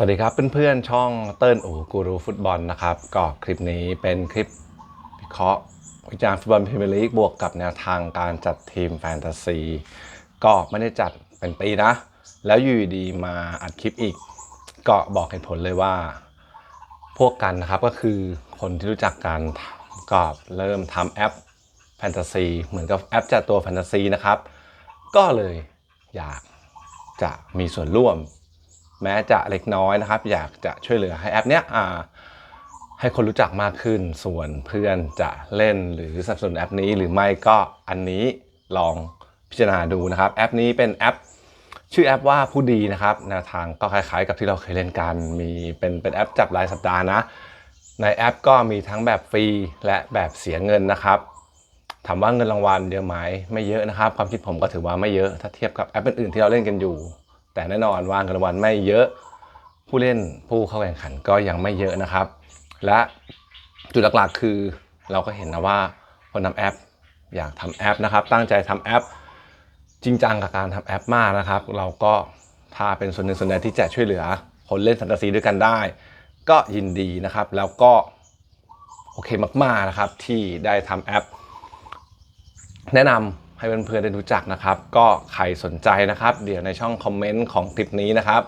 สวัสดีครับเพื่อนๆช่องเติ้ลอูกูรูฟุตบอลนะครับก็คลิปนี้เป็นคลิปวิเคราะห์วิจารณ์ฟุตบอลพรีเมียร์ลีกบวกกับแนวทางการจัดทีมแฟนตาซีก็ไม่ได้จัดเป็นปีนะ แล้วอยู่ดีมาอัดคลิปอีก ก็บอกเหตุผลเลยว่า พวกกันนะครับก็คือคนที่รู้จักกันก็เริ่มทำแอปแฟนตาซีเหมือนกับแอปจัดตัวแฟนตาซีนะครับ ก็เลยอยากจะมีส่วนร่วม แม้จะเล็กน้อยนะครับ อยากจะช่วยเหลือให้แอปเนี้ยให้คนรู้จักมากขึ้น ส่วนเพื่อนจะเล่นหรือสนับสนุนแอปนี้หรือไม่ก็อันนี้ลองพิจารณาดูนะครับ แอปนี้เป็นแอป ชื่อแอปว่าผู้ดีนะครับแนวทางก็คล้ายๆ กับที่เราเคยเล่นกัน มีเป็นเป็นแอปจับรายสัปดาห์นะ ในแอปก็มีทั้งแบบฟรีและแบบเสียเงินนะครับถามว่าเงินรางวัลเยอะไหมไม่เยอะนะครับ ความคิดผมก็ถือว่าไม่เยอะถ้าเทียบกับแอปอื่นๆที่เราเล่นกันอยู่ แต่แน่นอนว่าเงินวัลไม่เยอะผู้เล่นผู้เข้าแข่งขันก็ยังไม่เยอะนะครับ และจุดหลักๆคือเราก็เห็นนะว่าคนทำแอปอยากทำแอปนะครับ ตั้งใจทำแอป จริงจังกับการทำแอปมากนะครับ เราก็ถ้าเป็นส่วนหนึ่งส่วนใดที่จะช่วยเหลือ คนเล่นแฟนตาซีด้วยกันได้ ก็ยินดีนะครับ แล้วก็โอเคมากๆนะครับที่ได้ทำแอป แนะนำ ให้เพื่อนๆได้รู้จักนะครับ ก็ใครสนใจนะครับ เดี๋ยวในช่องคอมเมนต์ของคลิปนี้นะครับ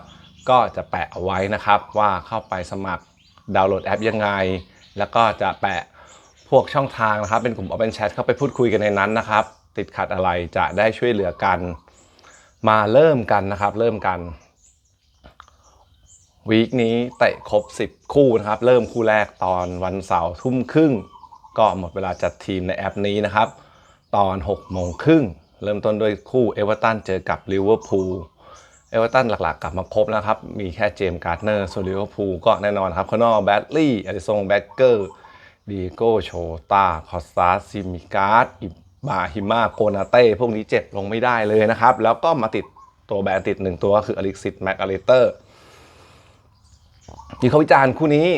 ก็จะแปะเอาไว้นะครับว่าเข้าไปสมัครดาวน์โหลดแอปยังไง แล้วก็จะแปะพวกช่องทางนะครับ เป็นกลุ่ม Open Chat เข้าไปพูดคุยกันในนั้นนะครับ ติดขัดอะไรจะได้ช่วยเหลือกัน มาเริ่มกันนะครับ เริ่มกันวีคนี้เตะครบ 10 คู่นะครับ เริ่มคู่แรกตอนวันเสาร์ทุ่มครึ่ง ก็หมดเวลาจัดทีมในแอปนี้นะครับ ตอน6โมงครึ่งเริ่มต้นด้วยคู่เอเวอร์ตันเจอกับลิเวอร์พูลเอเวอร์ตันหลักๆ กลับมาครบแล้วครับ มีแค่เจมส์การ์ดเนอร์ส่วนลิเวอร์พูลก็แน่นอนครับคอนอร์แบดลี่อดิสงแบ็กเกอร์ดีโก้โชตาคอสตาซิมิการ์ดอิบาฮิมาโกนาเต้พวกนี้เจ็บลงไม่ได้เลยนะครับ แล้วก็มาติดตัวแบนติดหนึ่งตัวก็คืออลิกซิตแมกอเลเตอร์มีเขาวิจารณ์คู่นี้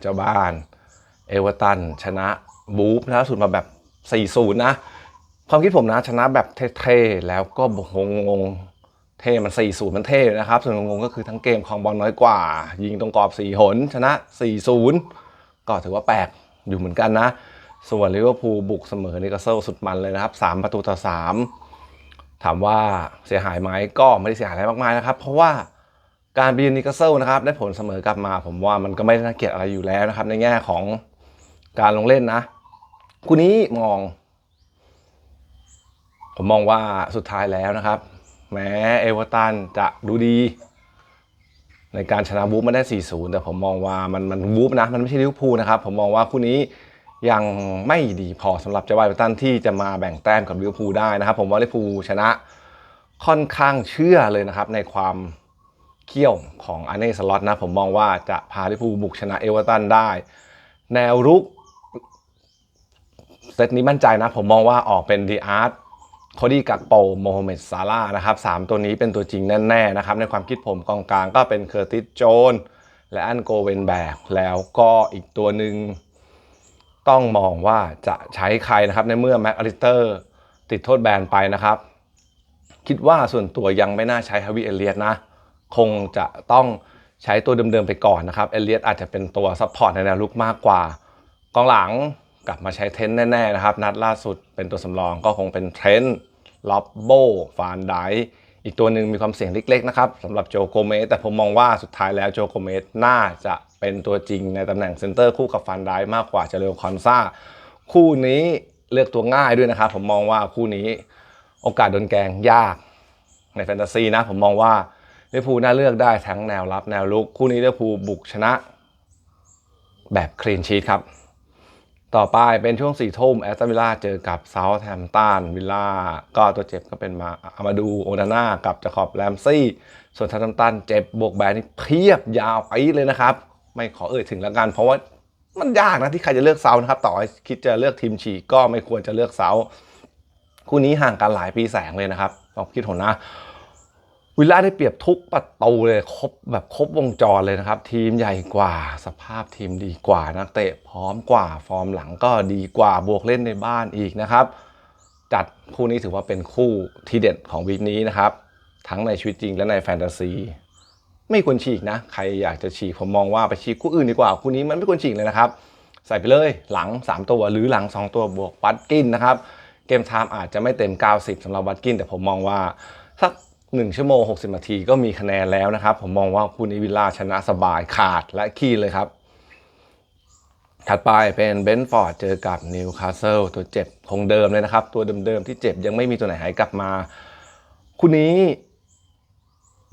เจ้าบ้านเอเวอร์ตันชนะบูฟนะสุดมาแบบ 4-0 นะ ความคิดผมนะชนะแบบเท่ๆ แล้วก็งงงเท่มัน4-0 มันเท่นะครับ ส่วนงงก็คือทั้งเกมของบอลน้อยกว่า ยิงตรงกรอบ 4 หน ชนะ 4-0 ก็ถือว่าแปลกอยู่เหมือนกันนะ ส่วนลิเวอร์พูลบุกเสมอนิกาเซิลสุดมันเลยนะครับ 3 ประตูต่อ 3 ถามว่าเสียหายไหมก็ไม่ได้เสียหายอะไรมากมายนะครับ เพราะว่าการบีนนิกาเซิลนะครับได้ผลเสมอกลับมา ผมว่ามันก็ไม่ได้น่าเกลียดอะไรอยู่แล้วนะครับ ในแง่ของการลงเล่นนะ คู่นี้มอง ผมมองว่าสุดท้ายแล้วนะครับ แม้เอเวอร์ตันจะดูดี ในการชนะวูฟมาได้ 4-0 แต่ผมมองว่ามันมันวูฟนะ มันไม่ใช่ลิเวอร์พูลนะครับ ผมมองว่าคู่นี้ยังไม่ดีพอสำหรับเจ้าบ้านเอเวอร์ตันที่จะมาแบ่งแต้มกับลิเวอร์พูลได้นะครับ ผมว่าลิเวอร์พูลชนะค่อนข้างเชื่อเลยนะครับ ในความเขี้ยวของอันเน่สล็อตนะ ผมมองว่าจะพาลิเวอร์พูลบุกชนะเอเวอร์ตันได้ แนวรุก เซตนี้มั่นใจนะ ผมมองว่าออกเป็นดีอาร์ตโคดี้กักโปโมฮัมเหม็ดซาร่านะครับสามตัวนี้เป็นตัวจริงแน่ๆนะครับ ในความคิดผมกองกลางก็เป็นเคอร์ติสโจนและอันโกเวนแบกแล้วก็อีกตัวหนึ่งต้องมองว่าจะใช้ใครนะครับ ในเมื่อแม็กอลิสเตอร์ติดโทษแบนไปนะครับ คิดว่าส่วนตัวยังไม่น่าใช้ฮาวิเอเลียตนะ คงจะต้องใช้ตัวเดิมๆไปก่อนนะครับ เอเลียตอาจจะเป็นตัวซัพพอร์ตในแนวลุกมากกว่า กองหลัง กลับมาใช้เทรนต์แน่ๆนะครับ นัดล่าสุดเป็นตัวสำรองก็คงเป็นเทรนต์ล็อบโบฟานไดอีกตัวหนึ่งมีความเสี่ยงเล็กๆนะครับสำหรับโจโกเมสแต่ผมมองว่าสุดท้ายแล้วโจโกเมสน่าจะเป็นตัวจริงในตำแหน่งเซนเตอร์คู่กับฟานไดมากกว่าเจเรลคอนซาคู่นี้เลือกตัวง่ายด้วยนะครับ ผมมองว่าคู่นี้โอกาสโดนแกงยากในแฟนตาซีนะผมมองว่าลิเวอร์พูลน่าเลือกได้ทั้งแนวรับแนวลุก คู่นี้ลิเวอร์พูลบุกชนะ แบบคลีนชีตครับ ต่อไปเป็นช่วง4ี่ทุ่มแอสตันวิลล่าเจอกับเซาท์แฮมป์ตันวิลล่าก็ตัวเจ็บก็เป็นมาอามาดูโอนาน่ากับจาคอบแรมซี่ ส่วนทัมตันเจ็บบวกแบนนี่เพียบยาวไปเลยนะครับ ไม่ขอเอ่ยถึงแล้วกัน เพราะว่ามันยากนะที่ใครจะเลือกเซาท์นะครับ ต่อคิดจะเลือกทีมฉีก็ไม่ควรจะเลือกเซาท์คู่นี้ห่างกันหลายปีแสงเลยนะครับความคิดผมนะ วิลล่าได้เปรียบทุกประตูเลยครบแบบครบวงจรเลยนะครับ ทีมใหญ่กว่าสภาพทีมดีกว่านักเตะพร้อมกว่าฟอร์มหลังก็ดีกว่าบวกเล่นในบ้านอีกนะครับ จัดคู่นี้ถือว่าเป็นคู่ที่เด็ดของวีคนี้นะครับ ทั้งในชีวิตจริงและในแฟนตาซี ไม่ควรฉีกนะ ใครอยากจะฉีกผมมองว่าไปฉีกคู่อื่นดีกว่าคู่นี้มันไม่ควรฉีกเลยนะครับ ใส่ไปเลยหลัง 3 ตัวหรือหลัง 2 ตัวบวกวัดกินนะครับเกมไทม์อาจจะไม่เต็ม 90สำหรับวัดกินแต่ผมมองว่าสัก 1 ชั่วโมง 60 นาทีก็มีคะแนนแล้วนะครับ ผมมองว่าคู่นี้วิลล่าชนะสบายขาดและขี้เลยครับ ถัดไปเป็นเบนฟอร์ดเจอกับนิวคาสเซิลตัวเจ็บคงเดิมเลยนะครับ ตัวเดิมๆที่เจ็บยังไม่มีตัวไหนหายกลับมา คู่นี้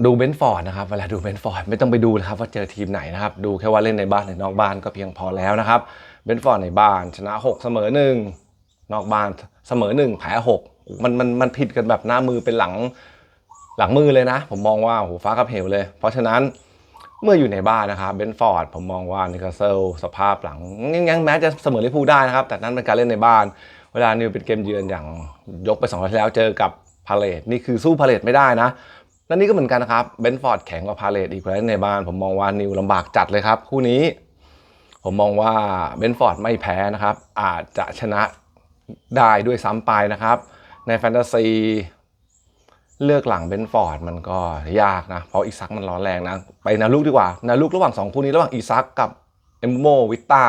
ดูเบนฟอร์ดนะครับเวลาดูเบนฟอร์ดไม่ต้องไปดูนะครับว่าเจอทีมไหนนะครับ ดูแค่ว่าเล่นในบ้านหรือนอกบ้านก็เพียงพอแล้วนะครับเบนฟอร์ดในบ้านชนะ 6 เสมอ 1 นอกบ้านเสมอ 1 แพ้ 6 มันมันมันผิดกันแบบหน้ามือเป็นหลัง หลังมือเลยนะ ผมมองว่าโหฟ้ากับเหวเลย เพราะฉะนั้นเมื่ออยู่ในบ้านนะครับเบนฟอร์ดผมมองว่านิคาเซลสภาพหลังยังแม้จะเสมอลิพูได้นะครับ แต่นั่นเป็นการเล่นในบ้าน เวลานิวเป็นเกมเยือนอย่างยกไปสองนัดที่แล้วเจอกับพาเลตนี่คือสู้พาเลตไม่ได้นะและนี่ก็เหมือนกันนะครับเบนฟอร์ดแข็งกว่าพาเลตอีกแล้วในบ้าน ผมมองว่านิวลำบากจัดเลยครับคู่นี้ ผมมองว่าเบนฟอร์ดไม่แพ้นะครับ อาจจะชนะได้ด้วยซ้ำไปนะครับ ในแฟนตาซี เลือกหลังเบนฟอร์ดมันก็ยากนะ เพราะอีซักมันร้อนแรงนะ ไปนาลูกดีกว่านาลูกระหว่าง 2 คู่นี้ระหว่างอีซักกับเอมโมวิตา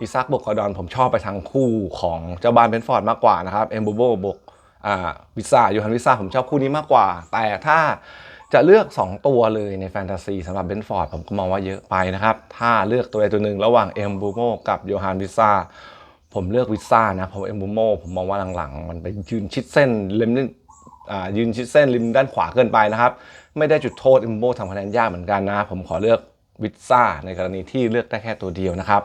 อีซักบวกกอดอนผมชอบไปทางคู่ของเจ้าบ้านเบนฟอร์ดมากกว่านะครับเอมโบโบบวกอ่าวิซายูฮันวิซาผมชอบคู่นี้มากกว่า แต่ถ้าจะเลือก 2 ตัวเลยในแฟนตาซีสำหรับเบนฟอร์ดผมก็มองว่าเยอะไปนะครับ ถ้าเลือกตัวใดตัวหนึ่งระหว่างเอมโบโบกับโยฮันวิซาผมเลือกวิซ่านะเพราะเอมโบโมผมมองว่าหลังๆ มันไปยืนชิดเส้นเล็มอ่า ยืนชิดเส้นริมด้านขวาเกินไปนะครับ ไม่ได้จุดโทษอิมโบทำคะแนนยากเหมือนกันนะ ผมขอเลือกวิซซ่าในกรณีที่เลือกได้แค่ตัวเดียวนะครับ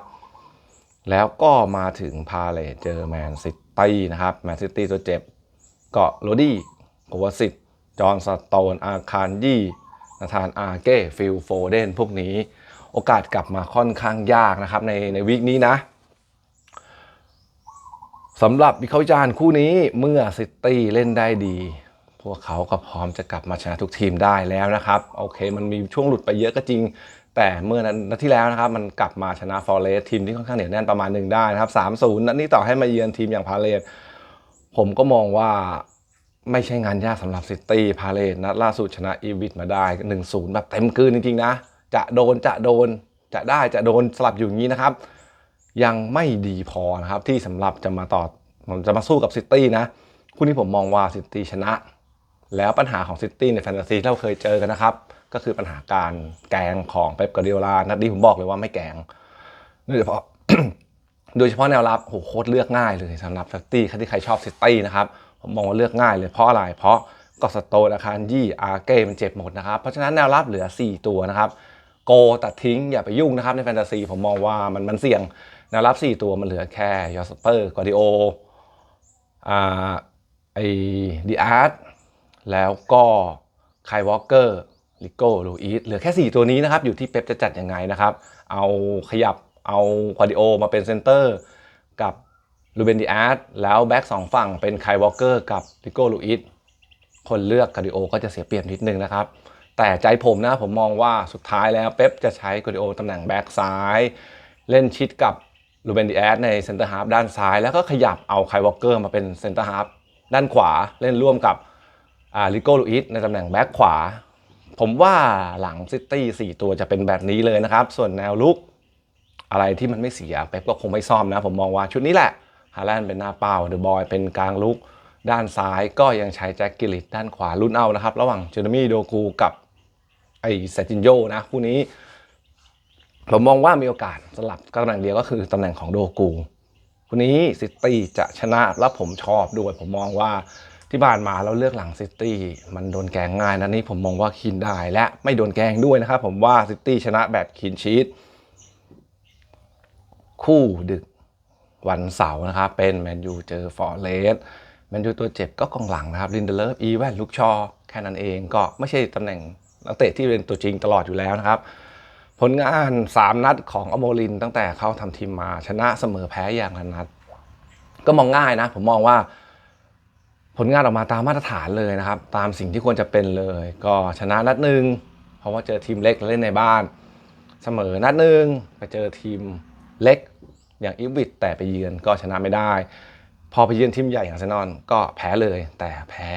แล้วก็มาถึงพาเลตเจอแมนซิตี้นะครับแมนซิตี้ตัวเจ็บก็โรดี้โกวาสิตจอห์นสโตน อาคารยี่นาธานอาเก้ฟิลโฟเดนพวกนี้ โอกาสกลับมาค่อนข้างยากนะครับในในวีคนี้นะสำหรับวิเคราะห์วิจารคู่นี้เมื่อซิตี้เล่นได้ดี วกเขาก็พร้อมจะกลับมาชนะทุกทีมได้แล้วนะครับ โอเค มันมีช่วงหลุดไปเยอะก็จริง แต่เมื่อนันนัดที่แล้วนะครับ มันกลับมาชนะฟอร์เรสทีมที่ค่อนข้างเหนียวแน่นประมาณหนึ่งได้นะครับ3-0นัดนี้ต่อให้มาเยือนทีมอย่างพาเลตผมก็มองว่าไม่ใช่งานยากสำหรับซิตี้พาเลตนัดล่าสุดชนะอีวิทมาได้1-0แบบเต็มกลืนจริงๆนะ จะโดนจะโดนจะได้จะโดนสลับอยู่อย่างนี้นะครับ ยังไม่ดีพอนะครับที่สำหรับจะมาต่อจะมาสู้กับซิตี้นะ คู่นี้ผมมองว่าซิตี้ชนะ แล้วปัญหาของซิตี้ในแฟนตาซีที่เราเคยเจอกันนะครับ ก็คือปัญหาการแกงของเป๊ปกาเดียลานัดนี้ผมบอกเลยว่าไม่แกงโดยเฉพาะโดยเฉพาะแนวรับโหโคตรเลือกง่ายเลยสำหรับซิตี้ใครที่ใครชอบซิตี้นะครับ ผมมองว่าเลือกง่ายเลยเพราะอะไร เพราะก็สโตนอาคารยี่อาเก้มันเจ็บหมดนะครับ เพราะฉะนั้นแนวรับเหลือ 4 ตัวนะครับ โกตัดทิ้งอย่าไปยุ่งนะครับในแฟนตาซีผมมองว่ามันมันเสี่ยงแนวรับ 4 ตัวมันเหลือแค่ยอสเปอร์กอดิโออ่าไอดีอาร์ แล้วก็ไควอลเกอร์ลิโก้ลูอีสเหลือแค่ 4 ตัวนี้นะครับ อยู่ที่เป๊ปจะจัดยังไงนะครับ เอาขยับเอาควาดิโอมาเป็นเซนเตอร์กับลูเบนดีอาร์ตแล้วแบ็กสองฝั่งเป็นไควอลเกอร์กับลิโก้ลูอีสคนเลือกกาดิโอก็จะเสียเปรียบนิดนึงนะครับ แต่ใจผมนะผมมองว่าสุดท้ายแล้วเป๊ปจะใช้กาดิโอตำแหน่งแบ็กซ้าย เล่นชิดกับลูเบนดีแอสในเซนเตอร์ฮาร์ฟด้านซ้าย แล้วก็ขยับเอาไควอลเกอร์มาเป็นเซนเตอร์ฮาร์ฟด้านขวาเล่นร่วมกับ อาลิโก้ลูอิสในตำแหน่งแบ็กขวา ผมว่าหลังซิตี้สี่ตัวจะเป็นแบบนี้เลยนะครับ ส่วนแนวลุก อะไรที่มันไม่เสียเป๊ปก็คงไม่ซ่อมนะ ผมมองว่าชุดนี้แหละฮาแลนด์เป็นหน้าเป้าเดอะบอยเป็นกลางลุก ด้านซ้ายก็ยังใช้แจ็คกิลลิตด้านขวารุ่นเอานะครับ ระหว่างเจอร์มี่โดกูกับไอเซตินโยนะคู่นี้ ผมมองว่ามีโอกาสสลับตำแหน่งเดียวก็คือตำแหน่งของโดกูคู่นี้ซิตี้จะชนะแล้วผมชอบด้วยผมมองว่า ที่ผ่านมาเราเลือกหลังซิตี้มันโดนแกงง่ายนะนี่ผมมองว่าคินได้และไม่โดนแกงด้วยนะครับผมว่าซิตี้ชนะแบบคินชีตคู่ดึกวันเสาร์นะครับเป็นแมนยูเจอฟอร์เรสแมนยูตัวเจ็บก็กองหลังนะครับลินเดเลฟอีแวนลุกชอแค่นั้นเองก็ไม่ใช่ตำแหน่งนักเตะที่เป็นตัวจริงตลอดอยู่แล้วนะครับ ผลงาน 3 นัดของอโมลินตั้งแต่เขาทำทีมมาชนะเสมอแพ้อย่างละนัด ก็มองง่ายนะ ผมมองว่า ผลงานออกมาตามมาตรฐานเลยนะครับ ตามสิ่งที่ควรจะเป็นเลย ก็ชนะนัดหนึ่งเพราะว่าเจอทีมเล็กเล่นในบ้าน เสมอนัดหนึ่งไปเจอทีมเล็กอย่างอีวิทแต่ไปเยือนก็ชนะไม่ได้ พอไปเยือนทีมใหญ่อย่างเซนอลก็แพ้เลย แต่แพ้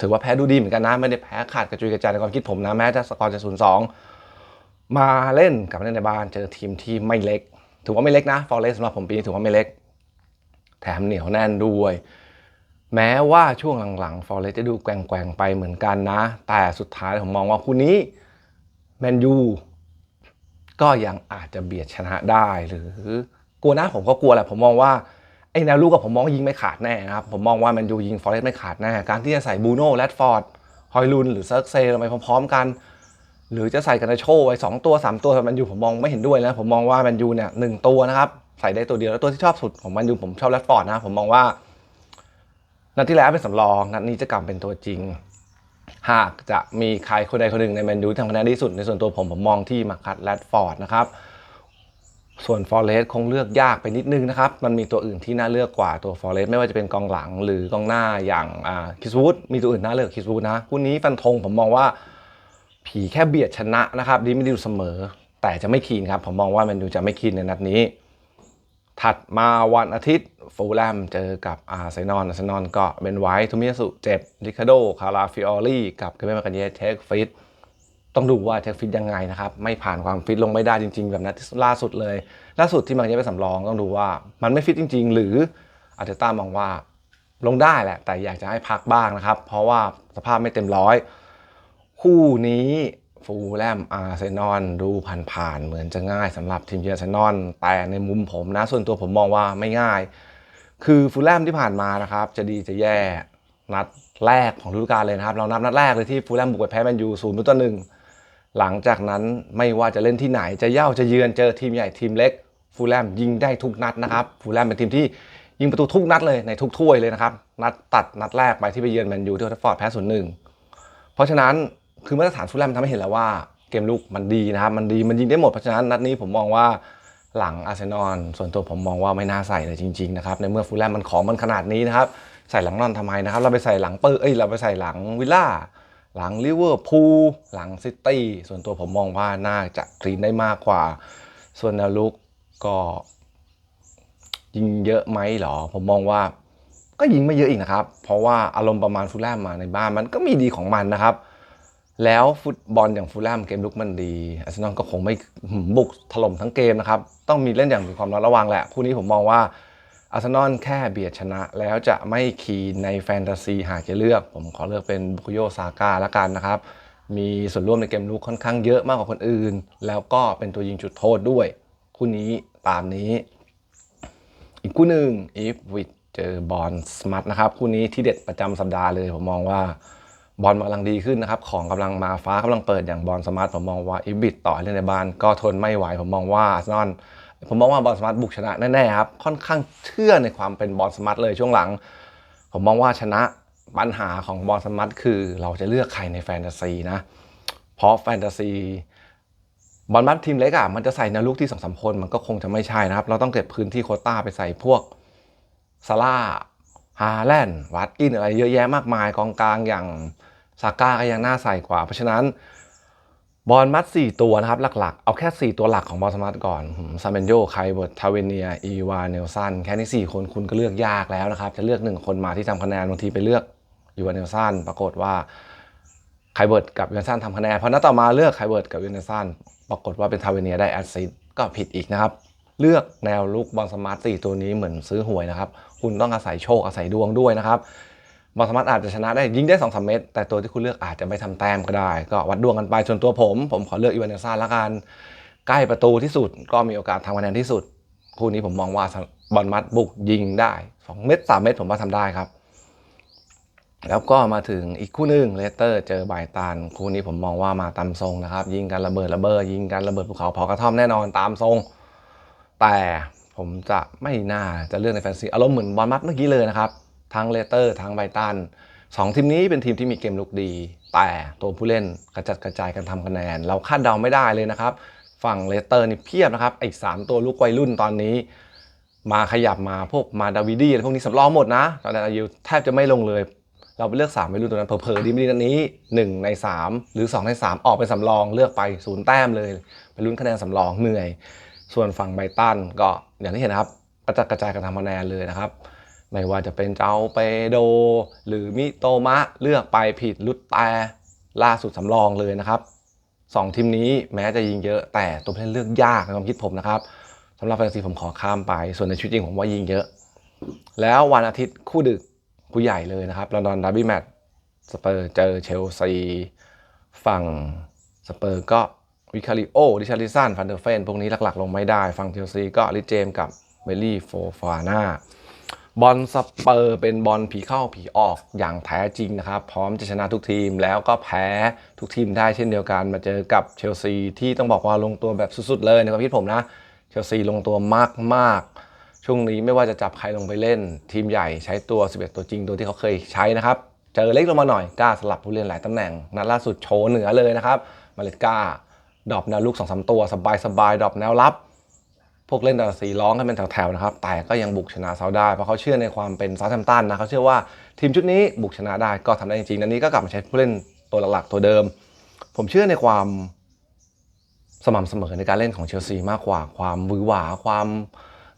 ถือว่าแพ้ดูดีเหมือนกันนะ ไม่ได้แพ้ขาดกระจุยกระจายในความคิดผมนะแม้จะสกอร์จะศูนย์สองมาเล่นกับเล่นในบ้านเจอทีมที่ไม่เล็ก ถือว่าไม่เล็กนะฟอร์เรสสำหรับผมปีนี้ถือว่าไม่เล็ก แถมเหนียวแน่นด้วย แม้ว่าช่วงหลังๆฟอร์เรสจะดูแกว่งๆไปเหมือนกันนะ แต่สุดท้ายผมมองว่าคู่นี้แมนยูก็ยังอาจจะเบียดชนะได้หรือกลัวนะผมก็กลัวแหละผมมองว่าไอ้แนวลูกกับผมมองว่ายิงไม่ขาดแน่นะครับ ผมมองว่าแมนยูยิงฟอร์เรสไม่ขาดแน่ การที่จะใส่บูโน่แรดฟอร์ดฮอยลุนหรือเซิร์กเซลงไปพร้อมๆกัน หรือจะใส่กันโชไว้สองตัวสามตัวสำหรับแมนยูผมมองไม่เห็นด้วยนะผมมองว่าแมนยูเนี่ยหนึ่งตัวนะครับ ใส่ได้ตัวเดียวแล้วตัวที่ชอบสุดของแมนยูผมชอบแรดฟอร์ดนะผมมองว่า นัดที่แล้วเป็นสำรอง นัดนี้จะกลับเป็นตัวจริง หากจะมีใครคนใดคนหนึ่งในแมนยูที่ทำคะแนนดีที่สุด ในส่วนตัวผมผมมองที่มาคัตแรดฟอร์ดนะครับ ส่วนฟอร์เรสคงเลือกยากไปนิดนึงนะครับ มันมีตัวอื่นที่น่าเลือกกว่าตัวฟอร์เรสไม่ว่าจะเป็นกองหลังหรือกองหน้าอย่างคิสวูดมีตัวอื่นน่าเลือกคิสวูดนะคู่นี้ฟันธงผมมองว่าผีแค่เบียดชนะนะครับดีไม่ดีอยู่เสมอ แต่จะไม่คีนครับผมมองว่าแมนยูจะไม่คีนในนัดนี้ ถัดมาวันอาทิตย์ฟูลแลมเจอกับอาร์เซนอลอาร์เซนอลก็เป็นไว้ทูมิยาสุเจ็บริคาโดคาราฟิออรี่กับเกเบมากันเยเทคฟิตต้องดูว่าเทคฟิตยังไงนะครับ ไม่ผ่านความฟิตลงไม่ได้จริงๆ แบบนัดล่าสุดเลย ล่าสุดที่มันจะไปสำรองต้องดูว่ามันไม่ฟิตจริง ๆ หรืออาร์เตต้ามองว่าลงได้แหละ แต่อยากจะให้พักบ้างนะครับ เพราะว่าสภาพไม่เต็มร้อย คู่นี้ ฟูลแลมอาร์เซนอลดูผ่านๆเหมือนจะง่ายสำหรับทีมเยือนอาร์เซนอลแต่ในมุมผมนะส่วนตัวผมมองว่าไม่ง่าย คือฟูลแลมที่ผ่านมานะครับ จะดีจะแย่นัดแรกของฤดูกาลเลยนะครับ เรานับนัดแรกเลยที่ฟูลแลมบุกไปแพ้แมนยูศูนย์ต่อหนึ่งหลังจากนั้นไม่ว่าจะเล่นที่ไหนจะเย่าจะเยือนเจอทีมใหญ่ทีมเล็กฟูลแลมยิงได้ทุกนัดนะครับฟูลแลมเป็นทีมที่ยิงประตูทุกนัดเลยในทุกถ้วยเลยนะครับนัดตัดนัดแรกไปที่ไปเยือนแมนยูที่อทัฟฟอร์ดแพ้ศูนย์หนึ่งเพราะฉะนั้น คือมาตรฐานฟูลแลมทำให้เห็นแล้วว่าเกมลุกมันดีนะครับ มันดีมันยิงได้หมดเพราะฉะนั้นนัดนี้ผมมองว่าหลังอาร์เซนอลส่วนตัวผมมองว่าไม่น่าใส่เลยจริงๆนะครับในเมื่อฟูลแลมมันของมันขนาดนี้นะครับใส่หลังนอนทำไมนะครับ เราไปใส่หลังเปอร์เอ้ยเราไปใส่หลังวิลล่าหลังลิเวอร์พูลหลังซิตี้ส่วนตัวผมมองว่าน่าจะคลีนได้มากกว่า ส่วนแนวลุกก็ยิงเยอะไหมหรอ ผมมองว่าก็ยิงไม่เยอะอีกนะครับ เพราะว่าอารมณ์ประมาณฟูลแลมมาในบ้านมันก็มีดีของมันนะครับ แล้วฟุตบอลอย่างฟูลแลมเกมลุกมันดีอาร์เซนอลก็คงไม่บุกถล่มทั้งเกมนะครับ ต้องมีเล่นอย่างมีความระมัดระวังแหละ คู่นี้ผมมองว่าอาร์เซนอลแค่เบียดชนะ แล้วจะไม่คีย์ในแฟนตาซีหากจะเลือก ผมขอเลือกเป็นบุคโยซาก้าละกันนะครับ มีส่วนร่วมในเกมลุกค่อนข้างเยอะมากกว่าคนอื่น แล้วก็เป็นตัวยิงจุดโทษด้วย คู่นี้ตามนี้ อีกคู่หนึ่งอีฟวิดเจอบอลสมัตนะครับคู่นี้ที่เด็ดประจำสัปดาห์เลยผมมองว่า บอลกำลังดีขึ้นนะครับ ของกำลังมาฟ้ากำลังเปิดอย่างบอลสมาร์ทผมมองว่าอีฟวิดต่อให้เล่นในบ้านก็ทนไม่ไหวผมมองว่าอาร์เซนอลผมมองว่าบอลสมาร์ทบุกชนะแน่ๆครับค่อนข้างเชื่อในความเป็นบอลสมาร์ทเลยช่วงหลัง ผมมองว่าชนะปัญหาของบอลสมาร์ทคือเราจะเลือกใครในแฟนตาซีนะ เพราะแฟนตาซีบอลมัดทีมเล็กอะมันจะใส่แนวลุกที่สองสามคนมันก็คงจะไม่ใช่นะครับ เราต้องเก็บพื้นที่โคต้าไปใส่พวกซาร่าฮาแลนด์วัตกินอะไรเยอะแยะมากมายกองกลางอย่าง ซาก้าก็ยังน่าใส่กว่า เพราะฉะนั้นบอลมัด 4 ตัวนะครับ หลักๆ เอาแค่ 4 ตัวหลักของบอลสมาร์ทก่อนซาเบนโยไคเบิร์ตทาเวเนีย อีวาเนลสันแค่นี้4คนคุณก็เลือกยากแล้วนะครับ จะเลือก 1 คนมาที่ทำคะแนนบางทีไปเลือกอีวาเนลสันปรากฏว่าไคเบิร์ตกับยูนสันทำคะแนนพอนัดต่อมาเลือกไคเบิร์ตกับยูนสันปรากฏว่าเป็นทาเวเนียได้แอสซิสก็ผิดอีกนะครับ เลือกแนวลุกบอลสมาร์ทสี่ตัวนี้เหมือนซื้อหวยนะครับ คุณต้องอาศัยโชคอาศัยดวงด้วยนะครับ บอลสมาร์ทอาจจะชนะได้ยิงได้2อสเม็ดแต่ตัวที่คุณเลือกอาจจะไม่ทำแต้มก็ได้ ก็วัดดวงกันไปส่วนตัวผม ผมขอเลือกอีวานเนซ่าละกันใกล้ประตูที่สุดก็มีโอกาสทำคะแนนที่สุด คู่นี้ผมมองว่าบอลมัดบุกยิงได้ 2 เม็ด3เม็ดผมว่าทำได้ครับ แล้วก็มาถึงอีกคู่หนึ่งเลสเตอร์เจอไบตันคู่นี้ผมมองว่ามาตามทรงนะครับ ยิงกันระเบิดระเบิดยิงกันระเบิดภูเขาเผากระท่อมแน่นอนตามทรง แต่ผมจะไม่น่าจะเลือกในแฟนซีอารมณ์เหมือนบอลมัดเมื่อกี้เลยนะครับ ทั้งเลสเตอร์ทั้งไบตันสองทีมนี้เป็นทีมที่มีเกมลุกดี แต่ตัวผู้เล่นกระจัดกระจายกันทำคะแนน เราคาดเดาไม่ได้เลยนะครับ ฝั่งเลสเตอร์นี่เพียบนะครับไอ้สามตัวลูกวัยรุ่นตอนนี้ มาขยับมาพวกมาดาวิดีอะไรพวกนี้สำรองหมดนะตอนนั้นอายุแทบจะไม่ลงเลย เราไปเลือก3ไม่รู้ตัวนั้นเผลอๆดีไม่ดีนันนี้ 1 ใน 3 หรือ 2 ใน 3 ออกเป็นสำรองเลือกไปศูนย์แต้มเลย ไปลุ้นคะแนนสำรองเหนื่อย ส่วนฝั่งไบตันก็อย่างที่เห็นนะครับกระจัดกระจายกันทำคะแนนเลยนะครับ ไม่ว่าจะเป็นเจ้าเปโด หรือมิโตมะเลือกไปผิดลุดแต่ล่าสุดสำรองเลยนะครับสองทีมนี้แม้จะยิงเยอะแต่ตัวผู้เล่นเลือกยากในความคิดผมนะครับสำหรับแฟนตาซีผมขอข้ามไป ส่วนในชีวิตจริงผมว่ายิงเยอะ แล้ววันอาทิตย์คู่ดึกคู่ใหญ่เลยนะครับลอนดอนดาร์บี้แมตช์สเปอร์เจอเชลซีฝั่งสเปอร์ก็วิคาริโอดิชาริสันฟันเดอร์เฟนพวกนี้หลักๆ ลงไม่ได้ ฝั่งเชลซีก็ลิเจมกับเบลลี่โฟฟาน่า บอลสเปอร์เป็นบอลผีเข้าผีออกอย่างแท้จริงนะครับ พร้อมจะชนะทุกทีมแล้วก็แพ้ทุกทีมได้เช่นเดียวกัน มาเจอกับเชลซีที่ต้องบอกว่าลงตัวแบบสุดๆเลยในความคิดผมนะ เชลซีลงตัวมากๆ ช่วงนี้ไม่ว่าจะจับใครลงไปเล่น ทีมใหญ่ใช้ตัว 11 ตัวจริงตัวที่เขาเคยใช้นะครับ เจอเล็กลงมาหน่อยกล้าสลับผู้เล่นหลายตำแหน่ง นัดล่าสุดโชว์เหนือเลยนะครับมาเลตกาดรอปแนวลุก2อสตัวสบายๆดรอปแนวรับ พวกเล่นดาสีร้องกันเป็นแถวๆนะครับ แต่ก็ยังบุกชนะเซาได้ เพราะเขาเชื่อในความเป็นซาแ a มตันนะเขาเชื่อว่าทีมชุดนี้บุกชนะได้ก็ทำได้จริงๆนันนี้ก็กลับมาใช้ผู้เล่นตัวหลักๆตัวเดิม ผมเชื่อในความสม่ำเสมอในการเล่นของเชลซีมากกว่าความวือหวาความ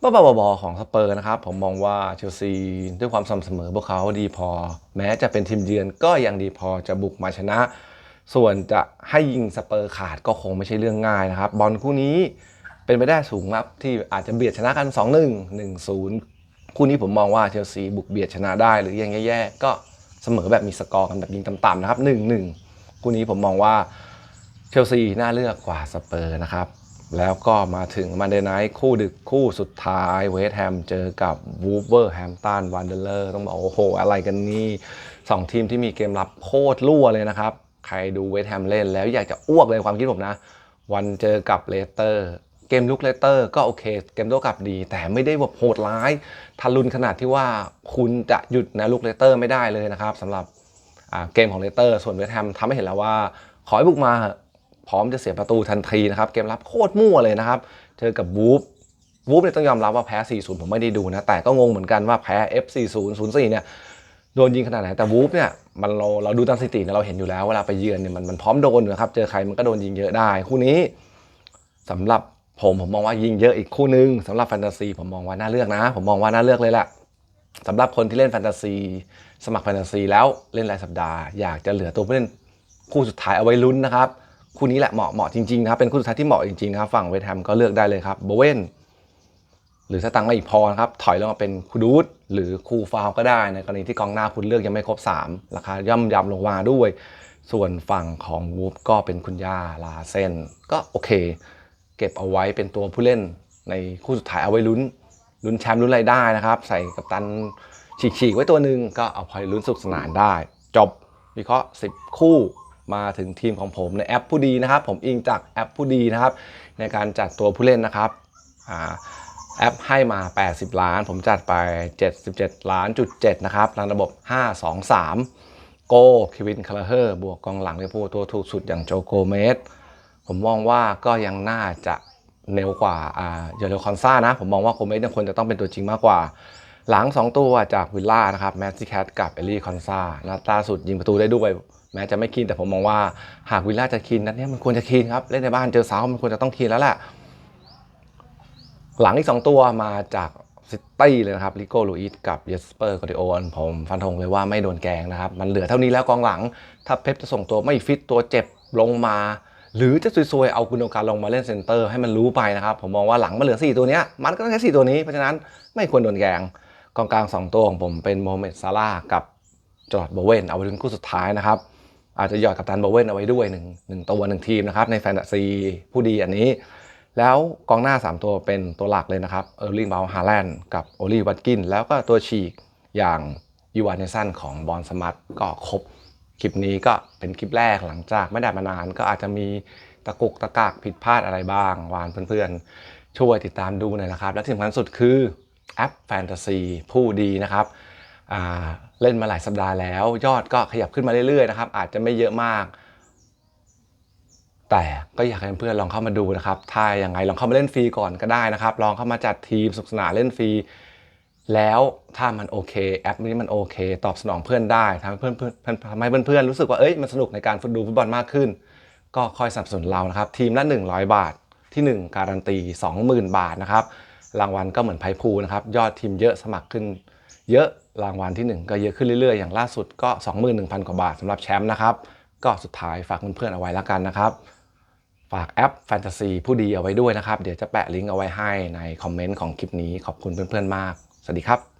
บ้าๆบอๆของสเปอร์นะครับ ผมมองว่าเชลซีด้วยความสม่ำเสมอพวกเขาดีพอ แม้จะเป็นทีมเยือนก็ยังดีพอจะบุกมาชนะ ส่วนจะให้ยิงสเปอร์ขาดก็คงไม่ใช่เรื่องง่ายนะครับ บอลคู่นี้ เป็นไปได้สูงครับที่อาจจะเบียดชนะกัน 2-1 1-0 คู่นี้ผมมองว่าเชลซีบุกเบียดชนะได้หรือยังแย่ๆก็เสมอแบบมีสกอร์กันแบบยิงต่ำๆนะครับ 1-1 คู่นี้ผมมองว่าเชลซีน่าเลือกกว่าสเปอร์นะครับ แล้วก็มาถึงมันเดย์ไนท์คู่ดึกคู่สุดท้ายเวสต์แฮมเจอกับวูเวอร์แฮมตันวันเดเลอร์ต้องบอกโอ้โห อะไรกันนี่สองทีมที่มีเกมรับโคตรรั่วเลยนะครับ ใครดูเวสต์แฮมเล่นแล้วอยากจะอ้วกเลยความคิดผมนะ วันเจอกับเลสเตอร์ เกมลุกเลเตอร์ก็โอเค เกมโต้กลับดี แต่ไม่ได้แบบโหดร้ายทารุณขนาดที่ว่าคุณจะหยุดนวลุกเลเตอร์ไม่ได้เลยนะครับสำหรับเกมของเลเตอร์ ส่วนเวสแฮมทำให้เห็นแล้วว่า ขอให้บุกมาพร้อมจะเสียประตูทันทีนะครับ เกมรับโคตรมั่วเลยนะครับ เจอกับวูฟวูฟเนี่ยต้องยอมรับว่าแพ้ 4-0 ผมไม่ได้ดูนะ แต่ก็งงเหมือนกันว่าแพ้ F40 04เนี่ยโดนยิงขนาดไหน แต่วูฟเนี่ยมันเราเราดูตามสถิติเนี่ยเราเห็นอยู่แล้วเวลาไปเยือนเนี่ยมันมันพร้อมโดนนะครับ เจอใครมันก็โดนยิงเยอะได้ คู่นี้สำหรับ ผมผมมองว่ายิงเยอะอีกคู่นึงสำหรับแฟนตาซีผมมองว่าน่าเลือกนะ ผมมองว่าน่าเลือกเลยแหละสำหรับคนที่เล่นแฟนตาซี สมัครแฟนตาซีแล้วเล่นรายสัปดาห์ อยากจะเหลือตัวผู้เล่นคู่สุดท้ายเอาไว้ลุ้นนะครับ คู่นี้แหละเหมาะเหมาะจริงๆนะครับเป็นคู่สุดท้ายที่เหมาะจริงๆนะครับฝั่งเวทแฮมก็เลือกได้เลยครับโบเวนหรือถ้าตังไม่อีกพอนะครับถอยลงมาเป็นคูดูดหรือคูฟาวก็ได้ในกรณีที่กองหน้าคุณเลือกยังไม่ครบ 3 ราคาย่อมยำลงมาด้วย ส่วนฝั่งของวูฟก็เป็นคุณย่าลาเซนก็โอเค เก็บเอาไว้เป็นตัวผู้เล่นในคู่สุดท้ายเอาไว้ลุ้นลุ้นแชมป์ลุ้นอะไรได้นะครับ ใส่กับตันฉีกๆไว้ตัวหนึ่งก็เอาพอลุ้นสนุกสนานได้ จบวิเคราะห์ 10 คู่มาถึงทีมของผมในแอปผู้ดีนะครับ ผมอิงจากแอปผู้ดีนะครับ ในการจัดตัวผู้เล่นนะครับอแอปให้มา 80 ล้าน ผมจัดไป 77 ล้านจุด7นะครับรันระบบ 5 2 3 โก เควินคาร์เฮอร์ บวกกองหลังเวอร์พูตัวถูกสุดอย่างโจโกเมส ผมมองว่าก็ยังน่าจะเร็วกว่าอ่าเยอร์เลคอนซ่านะ ผมมองว่าโกเมสควรจะต้องเป็นตัวจริงมากกว่า หลัง 2 ตัวจากวิลล่านะครับแมสซี่แคทกับเอลลี่คอนซ่านัดล่าสุดยิงประตูได้ด้วย แม้จะไม่คีนแต่ผมมองว่าหากวิลล่าจะคีนนัดนี้มันควรจะคีนครับเล่นในบ้านเจอเซาท์มันควรจะต้องคีนแล้วแหละหลังอีก 2 ตัวมาจากซิตี้เลยนะครับลิโก้ลูอิสกับเยสเปอร์กอดิโอนผมฟันธงเลยว่าไม่โดนแกงนะครับ มันเหลือเท่านี้แล้วกองหลัง ถ้าเป๊ปจะส่งตัวไม่ฟิตตัวเจ็บลงมา หรือจะซวยๆ เอากุนโอการลงมาเล่นเซนเตอร์ให้มันรู้ไปนะครับ ผมมองว่าหลังมันเหลือ 4 ตัวนี้มันก็ต้องใช้ 4 ตัวนี้ เพราะฉะนั้นไม่ควรโดนแกงกองกลาง 2 ตัวของผมเป็นโมเมดซาร่ากับจอร์ดโบเวนเอาไว้ถึงคู่สุดท้ายนะครับ อาจจะหยอดกับตันโบเวนเอาไว้ด้วยหนึ่งหนึ่งตัวหนึ่งทีมนะครับในแฟนตาซีผู้ดีอันนี้ แล้วกองหน้า 3 ตัวเป็นตัวหลักเลยนะครับเออร์ลิงบาลฮาแลนด์กับโอลีวัตกินแล้วก็ตัวฉีกอย่างยูวานเนสันของบอลสมัตก็ครบ คลิปนี้ก็เป็นคลิปแรกหลังจากไม่ได้มานาน ก็อาจจะมีตะกุกตะกากผิดพลาดอะไรบ้างวานเพื่อนๆ ช่วยติดตามดูหน่อยนะครับ และที่สำคัญสุดคือแอปแฟนตาซีผู้ดีนะครับเล่นมาหลายสัปดาห์แล้ว ยอดก็ขยับขึ้นมาเรื่อยๆนะครับ อาจจะไม่เยอะมาก แต่ก็อยากให้เพื่อนลองเข้ามาดูนะครับ ถ้าอย่างไงลองเข้ามาเล่นฟรีก่อนก็ได้นะครับ ลองเข้ามาจัดทีมสุกสนานเล่นฟรี แล้วถ้ามันโอเค แอปนี้มันโอเค ตอบสนองเพื่อนได้ทำให้เพื่อนเพื่อนทำให้เพื่อนๆรู้สึกว่าเอ้ยมันสนุกในการดูฟุตบอลมากขึ้น ก็คอยสนับสนุนเรานะครับ ทีมละ 100 บาทที่ 1 การันตี 20,000 บาทนะครับรางวัลก็เหมือนไพ่พูนะครับยอดทีมเยอะสมัครขึ้น เยอะรางวัลที่ 1 ก็เยอะขึ้นเรื่อยๆ อย่างล่าสุดก็ 21,000 กว่าบาทสำหรับแชมป์นะครับก็สุดท้ายฝากเพื่อนๆเอาไว้แล้วกันนะครับฝากแอปแฟนตาซีผู้ดีเอาไว้ด้วยนะครับ เดี๋ยวจะแปะลิงก์เอาไว้ให้ในคอมเมนต์ของคลิปนี้ขอบคุณเพื่อนๆมาก สวัสดีครับ